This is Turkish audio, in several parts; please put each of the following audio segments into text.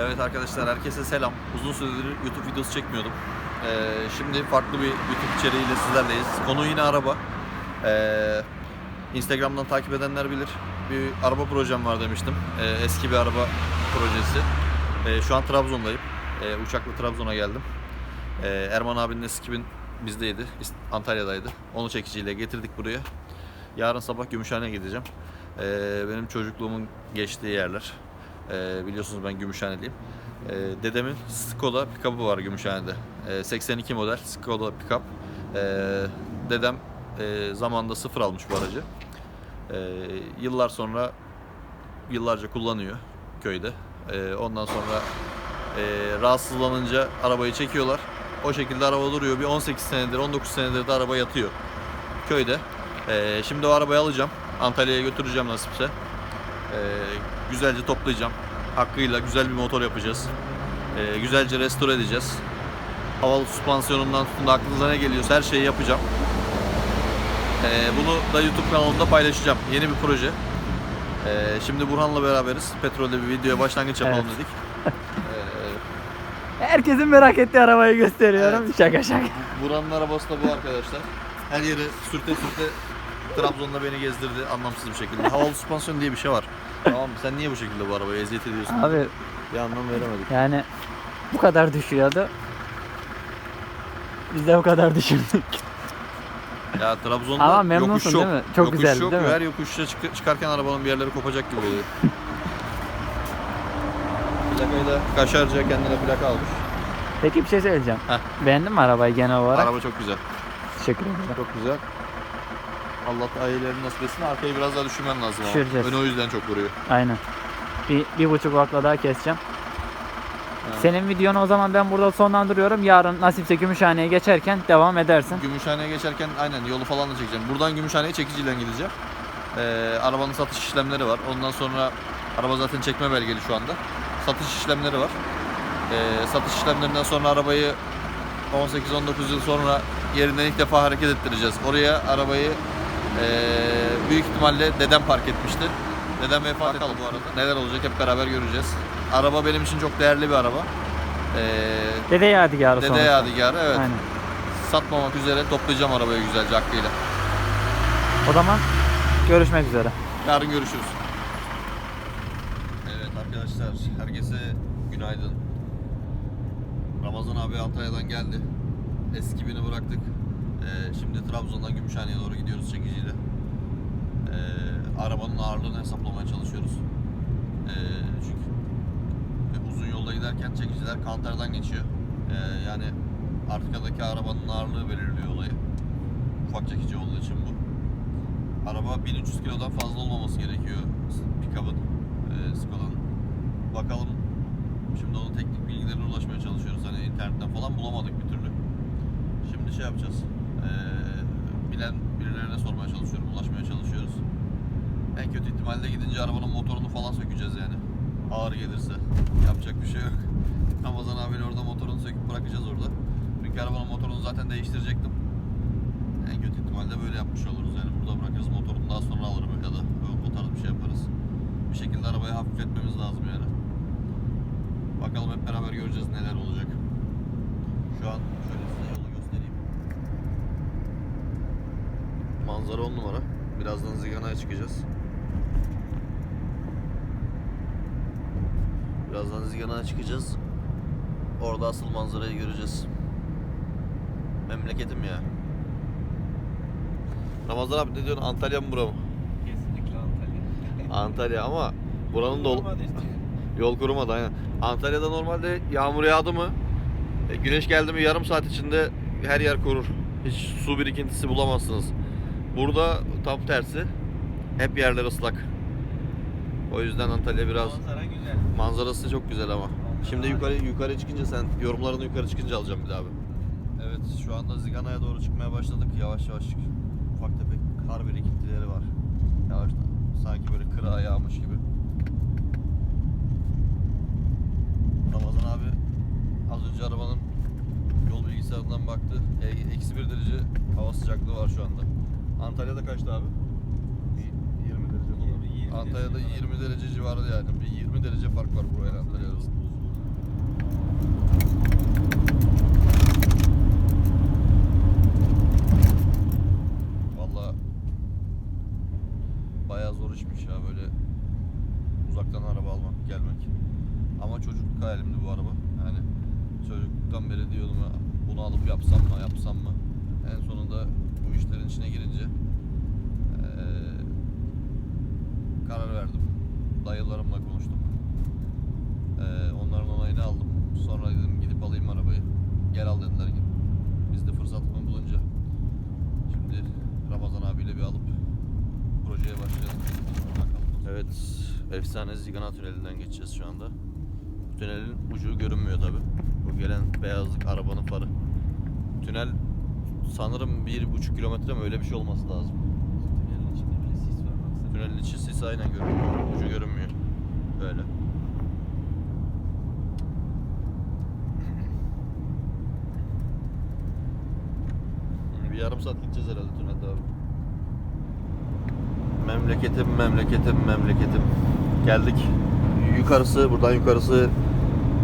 Evet arkadaşlar herkese selam. Uzun süredir YouTube videosu çekmiyordum. Ee, şimdi farklı bir YouTube içeriğiyle sizlerleyiz. Konu yine araba. Ee, Instagram'dan takip edenler bilir. Bir araba projem var demiştim. Ee, eski bir araba projesi. Ee, şu an Trabzon'dayım. Ee, uçakla Trabzon'a geldim. Ee, Erman abinin S2000 bizdeydi. İst- Antalya'daydı. Onu çekiciyle getirdik buraya. Yarın sabah Gümüşhane'ye gideceğim. Ee, benim çocukluğumun geçtiği yerler. Ee, biliyorsunuz ben Gümüşhaneliyim. Ee, dedemin Skoda pick-up'ı var Gümüşhane'de. Ee, 82 model Skoda pick-up. Ee, dedem e, zamanında sıfır almış bu aracı. Ee, yıllar sonra yıllarca kullanıyor köyde. Ee, ondan sonra e, rahatsızlanınca arabayı çekiyorlar. O şekilde araba duruyor. Bir 18 senedir, 19 senedir de araba yatıyor köyde. Ee, şimdi o arabayı alacağım. Antalya'ya götüreceğim nasipse. Ee, güzelce toplayacağım. Hakkıyla güzel bir motor yapacağız. Ee, güzelce restore edeceğiz. Havalı süspansiyonundan tutun da aklınıza ne geliyorsa her şeyi yapacağım. Ee, bunu da YouTube kanalımda paylaşacağım. Yeni bir proje. Ee, şimdi Burhan'la beraberiz. Petrolde bir videoya başlangıç yapalım Evet. dedik. Ee, Herkesin merak ettiği arabayı gösteriyorum. Şaka şaka. Buranın arabası da bu arkadaşlar. Her yeri sürte sürte Trabzon'da beni gezdirdi anlamsız bir şekilde. Havalı süspansiyon diye bir şey var. Tamam mı? Sen niye bu şekilde bu arabaya eziyet ediyorsun? Abi Bir anlam veremedik. yani bu kadar düşüyordu. Biz de bu kadar düşündük. Ya Trabzon'da Ama memnunsun yokuş yok. değil mi? Çok yokuş güzel, yok. değil mi? Her yokuşa çık- çıkarken arabanın bir yerleri kopacak gibi oluyor. Plakayı da Kaşarcı'ya kendine plaka almış. Peki bir şey söyleyeceğim. Heh. Beğendin mi arabayı genel olarak? Araba çok güzel. Teşekkür ederim. Çok güzel. Allah ailelerini nasip etsin. Arkayı biraz daha düşürmen lazım. Düşüreceğiz. Önü o yüzden çok vuruyor. Aynen. Bir, bir buçuk vakla daha keseceğim. Ha. Senin videonu o zaman ben burada sonlandırıyorum. Yarın nasipse Gümüşhane'ye geçerken devam edersin. Gümüşhane'ye geçerken aynen yolu falan da çekeceğim. Buradan Gümüşhane'ye çekiciyle gideceğim. Ee, arabanın satış işlemleri var. Ondan sonra araba zaten çekme belgeli şu anda. Satış işlemleri var. Ee, satış işlemlerinden sonra arabayı 18-19 yıl sonra yerinden ilk defa hareket ettireceğiz. Oraya arabayı ee, büyük ihtimalle dedem park etmişti. Dedem vefat etti bu arada. Neler olacak hep beraber göreceğiz. Araba benim için çok değerli bir araba. Ee, Dede yadigarı dede sonuçta. yadigarı evet Aynen. satmamak üzere toplayacağım arabayı güzelce hakkıyla. O zaman görüşmek üzere. Yarın görüşürüz. Evet arkadaşlar herkese günaydın. Ramazan abi Antalya'dan geldi. Eski bini bıraktık. Ee, şimdi Trabzon'dan Gümüşhane'ye doğru gidiyoruz çekiciyle. Ee, arabanın ağırlığını hesaplamaya çalışıyoruz. Ee, çünkü uzun yolda giderken çekiciler kantardan geçiyor. Ee, yani arkadaki arabanın ağırlığı belirliyor olayı. Ufak çekici olduğu için bu. Araba 1300 kilodan fazla olmaması gerekiyor pick-up'ın, e, Skoda'nın. Bakalım. Şimdi onun teknik bilgilerine ulaşmaya çalışıyoruz. Hani internetten falan bulamadık bir türlü. Şimdi şey yapacağız. E, bilen birilerine sormaya çalışıyorum, ulaşmaya çalışıyoruz. En kötü ihtimalle gidince arabanın motorunu falan sökeceğiz yani. Ağır gelirse. Yapacak bir şey yok. Ramazan abiyle orada motorunu söküp bırakacağız orada. Çünkü arabanın motorunu zaten değiştirecektim. En kötü ihtimalle böyle yapmış oluruz yani burada bırakırız motorunu daha sonra alırım ya da o tarz bir şey yaparız. Bir şekilde arabayı hafifletmemiz lazım yani. Bakalım hep beraber göreceğiz neler olacak. Şu an şöyle size yolu göstereyim. Manzara on numara. Birazdan Zigana'ya çıkacağız. Birazdan Zigana'ya çıkacağız. Orada asıl manzarayı göreceğiz. Memleketim ya. Ramazan abi ne diyorsun Antalya mı bura mı? Kesinlikle Antalya. Antalya ama buranın da ol- yol kurumadı aynen. Antalya'da normalde yağmur yağdı mı e, güneş geldi mi yarım saat içinde her yer kurur. Hiç su birikintisi bulamazsınız. Burada tam tersi. Hep yerler ıslak. O yüzden Antalya biraz Manzara güzel. manzarası çok güzel ama. Şimdi yukarı yukarı çıkınca sen yorumlarını yukarı çıkınca alacağım bir daha abi. Evet şu anda Zigana'ya doğru çıkmaya başladık. Yavaş yavaş ufak tefek kar birikintileri var. Yavaştan. Sanki böyle kıra yağmış gibi. Ramazan abi az önce arabanın yol bilgisayarından baktı. E- Eksi bir derece hava sıcaklığı var şu anda. Antalya'da kaçtı abi? 20 derece falan. 20, 20 Antalya'da derece 20 derece civarı yani. Bir 20 derece fark var buraya Antalya arasında. Valla bayağı zor işmiş ya böyle uzaktan araba almak, gelmek. Ama çocukluk hayalimdi bu araba. Yani çocukluktan beri diyordum ya, bunu alıp yapsam mı, yapsam mı? En sonunda işlerin içine girince eee, karar verdim. Dayılarımla konuştum. Eee, onların onayını aldım. Sonra dedim gidip alayım arabayı. Gel al dediler. Biz de fırsatını bulunca şimdi Ramazan abiyle bir alıp projeye başlayalım. Evet, efsane Zigana Tüneli'nden geçeceğiz şu anda. Tünelin ucu görünmüyor tabi. Bu gelen beyazlık arabanın farı. Tünel sanırım bir buçuk kilometre mi öyle bir şey olması lazım. Tünelin içinde bile sis var baksana. Tünelin içi sis aynen görünmüyor. Ucu görünmüyor. Böyle. Bir yarım saat gideceğiz herhalde tünelde abi. Memleketim, memleketim, memleketim. Geldik. Yukarısı, buradan yukarısı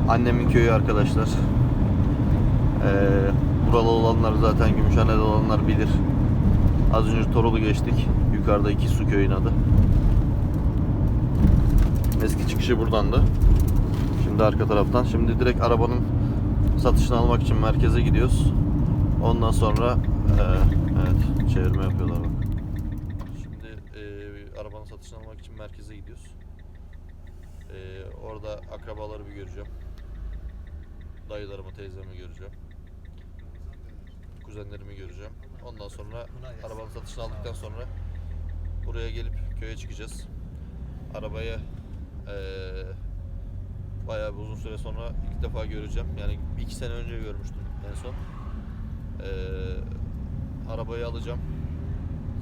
annemin köyü arkadaşlar. Ee, buralı olanlar zaten Gümüşhane'de olanlar bilir. Az önce Torulu geçtik. Yukarıda iki su köyün adı. Eski çıkışı buradandı. Şimdi arka taraftan. Şimdi direkt arabanın satışını almak için merkeze gidiyoruz. Ondan sonra e, evet çevirme yapıyorlar bak. Şimdi e, arabanın satışını almak için merkeze gidiyoruz. E, orada akrabaları bir göreceğim. Dayılarımı, teyzemi göreceğim. Kuzenlerimi göreceğim. Ondan sonra arabanın satışını aldıktan sonra buraya gelip köye çıkacağız. Arabaya eee bayağı bir uzun süre sonra ilk defa göreceğim. Yani iki sene önce görmüştüm en son. Eee arabayı alacağım.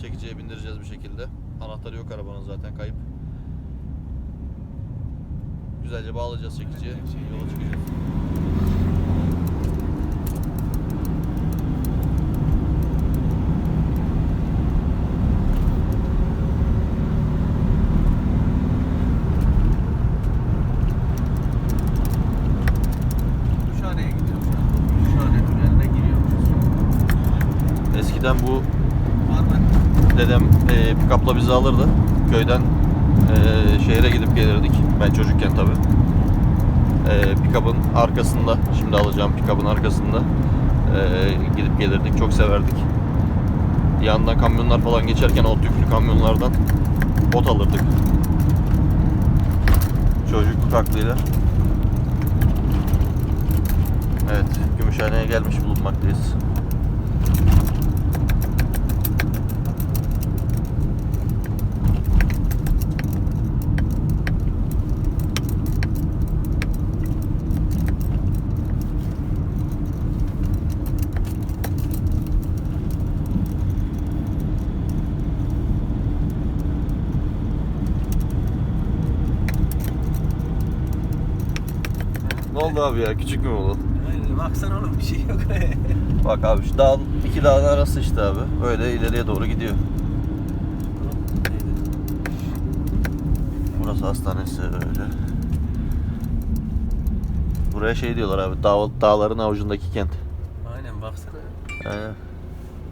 Çekiciye bindireceğiz bir şekilde. Anahtarı yok arabanın zaten kayıp. Güzelce bağlayacağız çekiciye. Yola çıkacağız. Gümüşhane'ye gidiyoruz şu an. Gümüşhane tüneline giriyormuşuz. Eskiden bu dedem e, pick-up'la bizi alırdı. Köyden e, şehre gidip gelirdik. Ben çocukken tabi. E, pick-up'ın arkasında, şimdi alacağım pick-up'ın arkasında e, gidip gelirdik. Çok severdik. Yandan kamyonlar falan geçerken o tüplü kamyonlardan ot alırdık. Çocukluk aklıyla. Evet, Gümüşhane'ye gelmiş bulunmaktayız. Ne oldu abi ya? Küçük mü oldu? Aynen, baksana oğlum bir şey yok. Bak abi şu dağın iki dağın arası işte abi. Böyle ileriye doğru gidiyor. Burası hastanesi öyle. Buraya şey diyorlar abi. Dağ, dağların avucundaki kent. Aynen baksana. Aynen.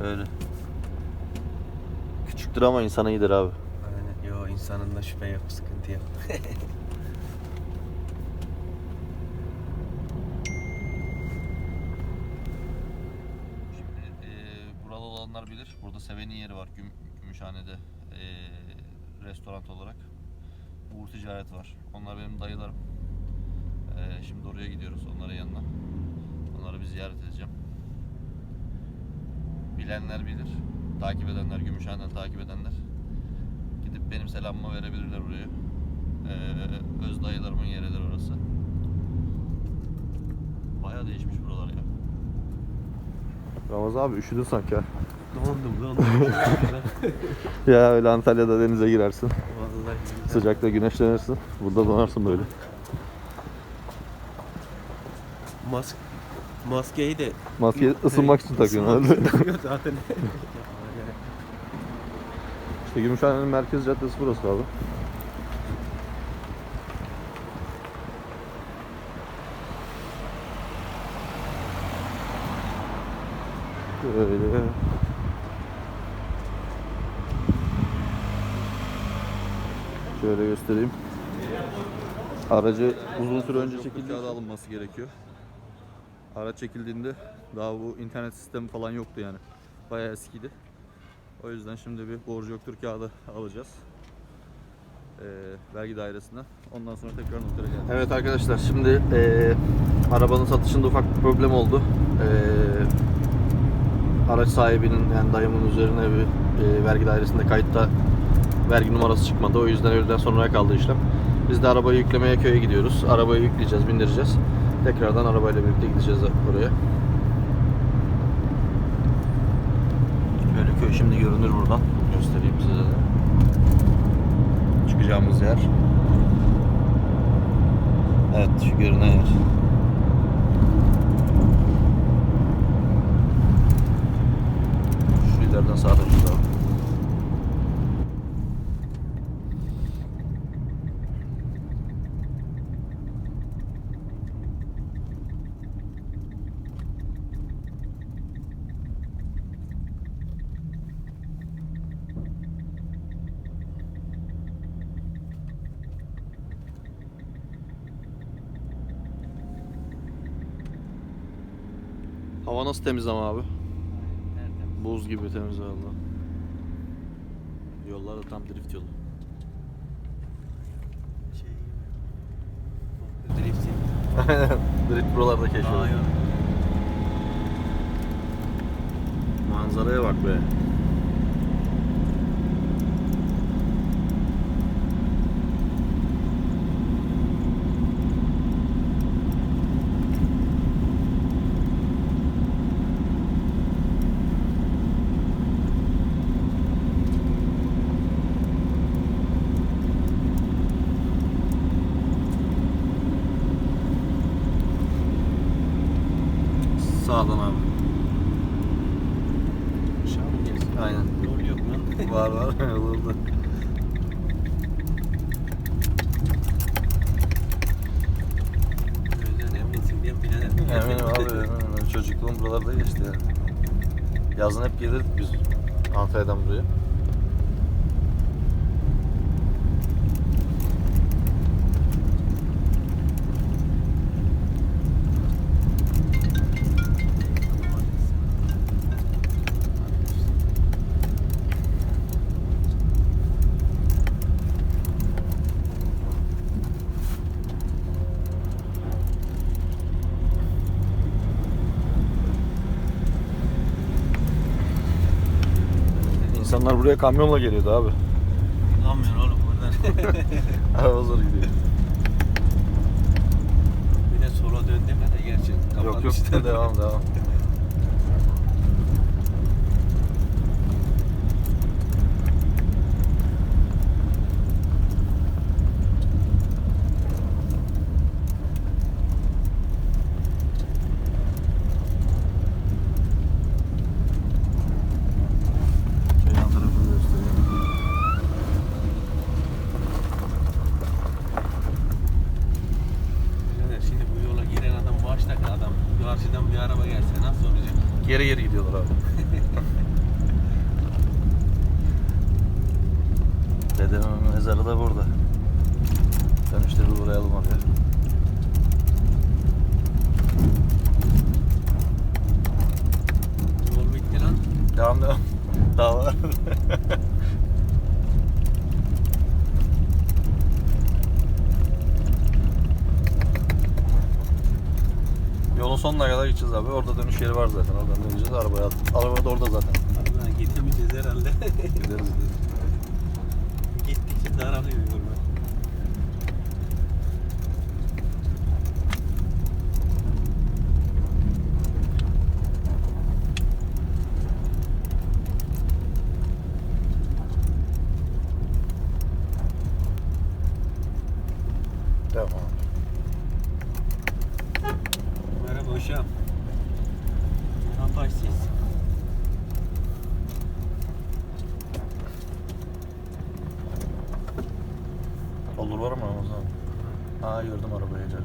Öyle. Küçüktür ama insana iyidir abi. Aynen. Yo insanın da şüphe yok, sıkıntı yok. Şimdi e, buralı Burada Seven'in yeri var Güm, Gümüşhane'de e, restoran olarak. Uğur Ticaret var. Onlar benim dayılarım. E, şimdi oraya gidiyoruz onların yanına. Onları bir ziyaret edeceğim. Bilenler bilir. Takip edenler, Gümüşhane'den takip edenler. Gidip benim selamımı verebilirler oraya. E, öz dayılarımın yeridir orası. Bayağı değişmiş buralar ya. Ramazan abi üşüdün sanki ha. Dondum dondum. Ya öyle Antalya'da denize girersin. Vallahi. Sıcakta güneşlenirsin. Burada donarsın böyle. Mas maskeyi de Maskeyi ısınmak için takıyorsun herhalde. takıyor zaten. İşte Gümüşhane'nin merkez caddesi burası abi. Böyle. Şöyle göstereyim. Aracı uzun süre önce Çekildiği çekildi. kağıdı alınması gerekiyor. Araç çekildiğinde daha bu internet sistemi falan yoktu yani. Bayağı eskiydi. O yüzden şimdi bir borcu yoktur kağıdı alacağız. Ee, vergi dairesinden. Ondan sonra tekrar notere geleceğiz. Evet arkadaşlar şimdi ee, arabanın satışında ufak bir problem oldu. Ee, araç sahibinin yani dayımın üzerine bir ee, vergi dairesinde kayıtta vergi numarası çıkmadı. O yüzden öğleden sonraya kaldı işlem. Biz de arabayı yüklemeye köye gidiyoruz. Arabayı yükleyeceğiz, bindireceğiz. Tekrardan arabayla birlikte gideceğiz oraya. Böyle köy şimdi görünür buradan. Göstereyim size de. Çıkacağımız yer. Evet, şu görünen yer. Şu ileriden sağa döneceğiz abi. Hava nasıl temiz ama abi? Buz gibi temiz valla. Yollar da tam drift yolu. Şey Drift'i. drift buralarda keşfedildi. Aa, yok. Manzaraya bak be. Sağdan abi. Aşağı mı gelsin? Aynen. Yol yok lan. Var var olurdu. Gözden eminsin diye birader. Eminim abi eminim. Benim Çocukluğum buralarda geçti yani. Yazın hep gelirdik biz Antalya'dan buraya. İnsanlar buraya kamyonla geliyordu abi. Anlamıyor oğlum buradan. Araba zor gidiyor. bir de sola dön deme de gerçi. Yok yok kapanmıştır. devam devam. Şey yan tarafını göstereyim. Birader şimdi bu yola giren adam baştaki adam. Karşıdan bir araba gelse nasıl olacak? Geri geri gidiyorlar abi. Dedemin mezarı da burada. Dönüşte bir uğrayalım oraya. Yol bitti lan. Devam devam. Daha var. Yolun sonuna kadar gideceğiz abi. Orada dönüş yeri var zaten. Oradan döneceğiz. Arabaya Araba da orada zaten. Allah gidemeyeceğiz herhalde. Gideriz gideriz. Gittikçe daralıyor yol. Devam. Ne yaparsınız? Olur var mı Ramazan? Aa gördüm arabayı geldi.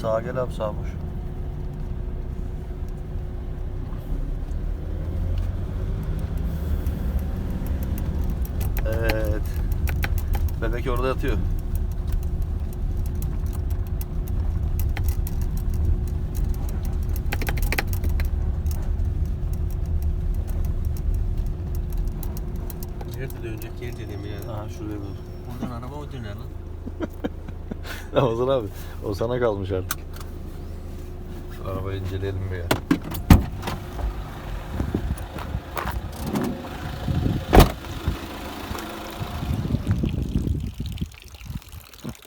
Sağa gel abi sağ boş. Evet Bebek orada yatıyor. Dönecek yer dedim ya. Ha şuraya dur. Buradan araba o döner lan. Ramazan abi o sana kalmış artık. Şu arabayı inceleyelim bir ya.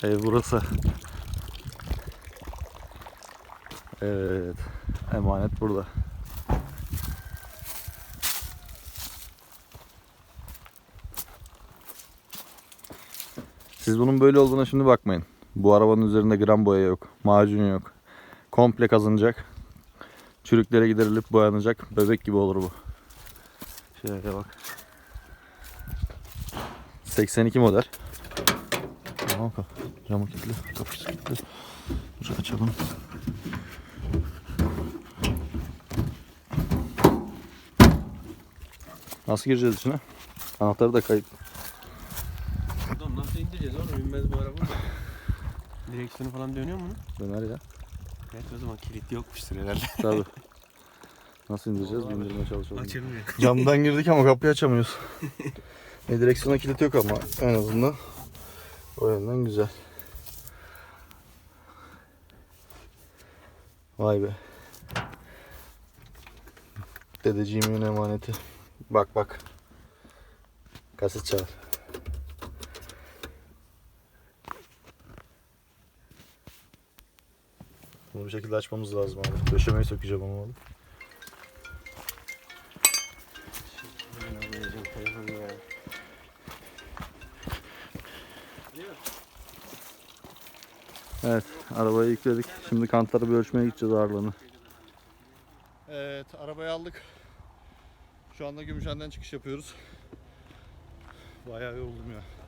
Ev burası. Evet. Emanet burada. Siz bunun böyle olduğuna şimdi bakmayın. Bu arabanın üzerinde gram boya yok. Macun yok. Komple kazınacak. Çürüklere giderilip boyanacak. Bebek gibi olur bu. Şöyle bak. 82 model. Tamam. Camı kilitli. Kapısı kilitli. Burayı açalım. Nasıl gireceğiz içine? Anahtarı da kayıp. Buradan nasıl indireceğiz oğlum? Binmez bu araba. Direksiyonu falan dönüyor mu? Döner ya. Gerçi o zaman kilit yokmuştur herhalde. Tabii. Nasıl indireceğiz? Bindirmeye çalışalım. Açılmıyor. Camdan girdik ama kapıyı açamıyoruz. e, direksiyona kilit yok ama en azından o yönden güzel. Vay be. Dedeciğimin emaneti. Bak bak. Kaset çal. Bunu bir şekilde açmamız lazım abi. Döşemeyi sökeceğim ama oğlum. Evet, arabayı yükledik. Şimdi kantarı bir ölçmeye gideceğiz ağırlığını. Evet, arabayı aldık. Şu anda Gümüşhane'den çıkış yapıyoruz. Bayağı yoruldum ya.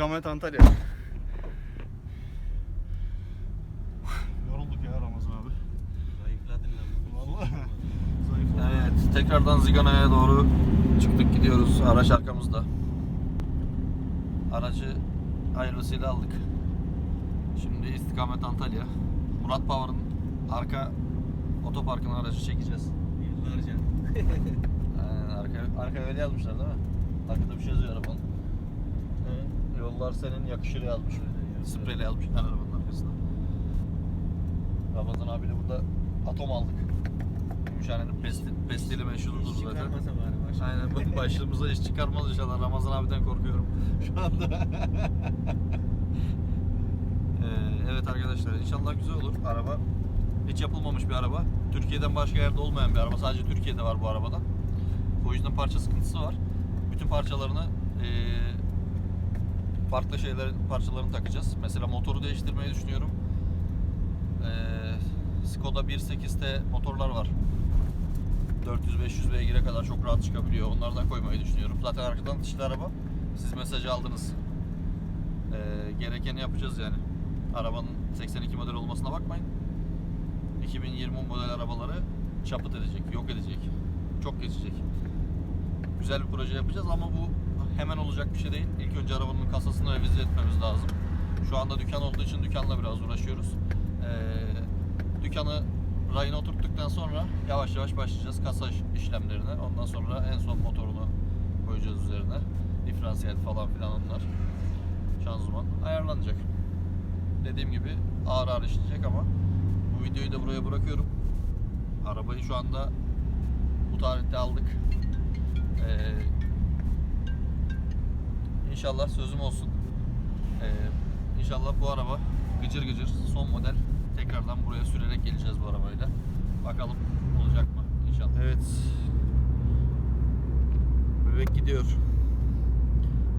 İstikamet Antalya. Yorulduk ya Ramazan abi. Zayıfladın lan. Vallahi. Evet, tekrardan Zigana'ya doğru çıktık gidiyoruz. Araç arkamızda. Aracı hayırlısıyla aldık. Şimdi istikamet Antalya. Murat Power'ın arka otoparkına aracı çekeceğiz. Yıllarca. Aynen, arka, arka öyle yazmışlar değil mi? Arkada bir şey yazıyor arabanın. Yollar senin yakışır yazmış. Spreyle yazmışlar arabanın arkasına. Ramazan abiyle burada atom aldık. Gümüşhane'nin pesti, pestili meşhurdur zaten. Çıkarmasa bari başa. Aynen bu başlığımıza iş çıkarmaz inşallah. Ramazan abiden korkuyorum şu anda. Ee, evet arkadaşlar inşallah güzel olur. Araba hiç yapılmamış bir araba. Türkiye'den başka yerde olmayan bir araba. Sadece Türkiye'de var bu arabada. O yüzden parça sıkıntısı var. Bütün parçalarını ee, farklı şeyler parçalarını takacağız. Mesela motoru değiştirmeyi düşünüyorum. Ee, Skoda 1.8'te motorlar var. 400-500 beygire kadar çok rahat çıkabiliyor. Onlardan koymayı düşünüyorum. Zaten arkadan dişli araba. Siz mesajı aldınız. Ee, gerekeni yapacağız yani. Arabanın 82 model olmasına bakmayın. 2020 model arabaları çapıt edecek, yok edecek. Çok geçecek. Güzel bir proje yapacağız ama bu hemen olacak bir şey değil. İlk önce arabanın kasasını revize etmemiz lazım. Şu anda dükkan olduğu için dükkanla biraz uğraşıyoruz. Ee, dükkanı rayına oturttuktan sonra yavaş yavaş başlayacağız kasa iş- işlemlerine. Ondan sonra en son motorunu koyacağız üzerine. Diferansiyel falan filan onlar. Şanzıman ayarlanacak. Dediğim gibi ağır ağır işleyecek ama bu videoyu da buraya bırakıyorum. Arabayı şu anda bu tarihte aldık. Ee, inşallah sözüm olsun. Ee, inşallah bu araba gıcır gıcır son model tekrardan buraya sürerek geleceğiz bu arabayla. Bakalım olacak mı inşallah. Evet. Bebek gidiyor.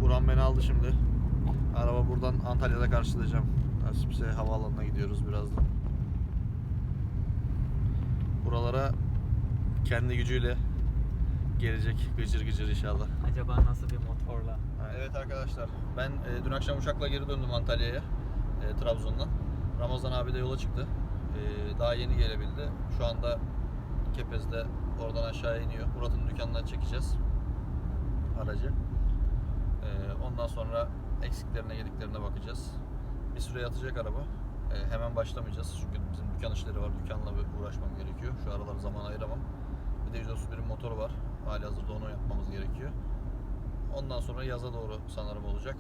Buran beni aldı şimdi. Araba buradan Antalya'da karşılayacağım. Nasipse havaalanına gidiyoruz birazdan. Buralara kendi gücüyle gelecek gıcır gıcır inşallah. Acaba nasıl bir motorla? Evet arkadaşlar ben e, dün akşam uçakla geri döndüm Antalya'ya e, Trabzon'dan. Ramazan abi de yola çıktı. E, daha yeni gelebildi. Şu anda Kepez'de Oradan aşağıya iniyor. Murat'ın dükkanından çekeceğiz aracı. Ee, ondan sonra eksiklerine gediklerine bakacağız. Bir süre yatacak araba. Ee, hemen başlamayacağız çünkü bizim dükkan işleri var. Dükkanla uğraşmam gerekiyor. Şu aralar zaman ayıramam. Bir de 131'in motoru var. Hali hazırda onu yapmamız gerekiyor. Ondan sonra yaza doğru sanırım olacak.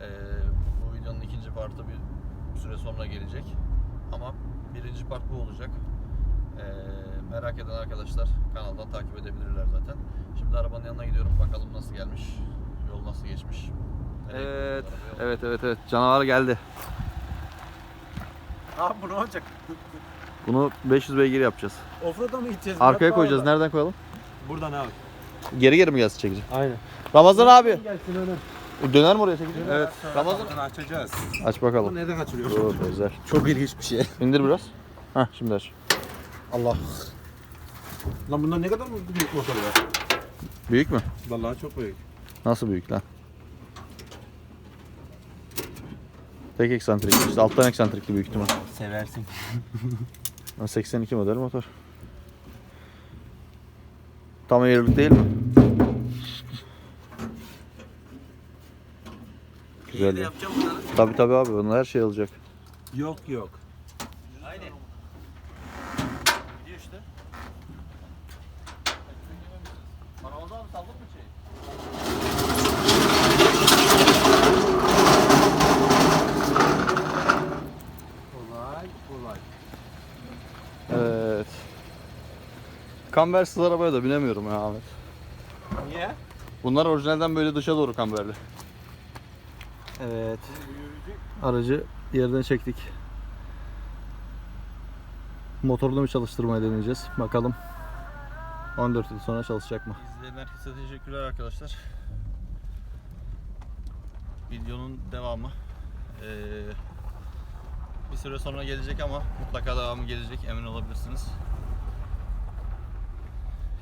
Ee, bu videonun ikinci partı bir süre sonra gelecek. Ama birinci part bu olacak. Ee, merak eden arkadaşlar kanaldan takip edebilirler zaten. Şimdi arabanın yanına gidiyorum. Bakalım nasıl gelmiş. Yol nasıl geçmiş. Nereye Evet. Evet evet evet. Canavar geldi. Abi bu ne olacak? Bunu 500 beygir yapacağız. Offroad'a mı gideceğiz? Arkaya Murat koyacağız. Nereden koyalım? Buradan abi. Geri geri mi gelsin çekici? Aynen. Ramazan abi. Gelsin öyle. Döner mi oraya çekici? Evet. Ramazan açacağız. Aç bakalım. Nereden açılıyor? Oo, güzel. Çok ilginç bir şey. İndir biraz. Hah şimdi aç. Allah. Lan bundan ne kadar mı büyük motor var? Büyük mü? Vallahi çok büyük. Nasıl büyük lan? Tek eksantrik. İşte alttan eksantrikli büyük ihtimal. Seversin. Ha, 82 model motor. Tam airlik değil mi? Güzel ya. yapacağım bunları. Tabi tabi abi bunlar her şey alacak. Yok yok. Aynen. Gidiyor işte. Ramazan abi saldın mı şeyi? Kolay kolay. Evet. Kambersiz arabaya da binemiyorum ya Ahmet. Niye? Bunlar orijinalden böyle dışa doğru kamberli. Evet. Aracı yerden çektik. Motorunu mu çalıştırmayı deneyeceğiz. Bakalım 14 yıl sonra çalışacak mı? İzleyen herkese teşekkürler arkadaşlar. Videonun devamı. Ee, bir süre sonra gelecek ama mutlaka devamı gelecek emin olabilirsiniz.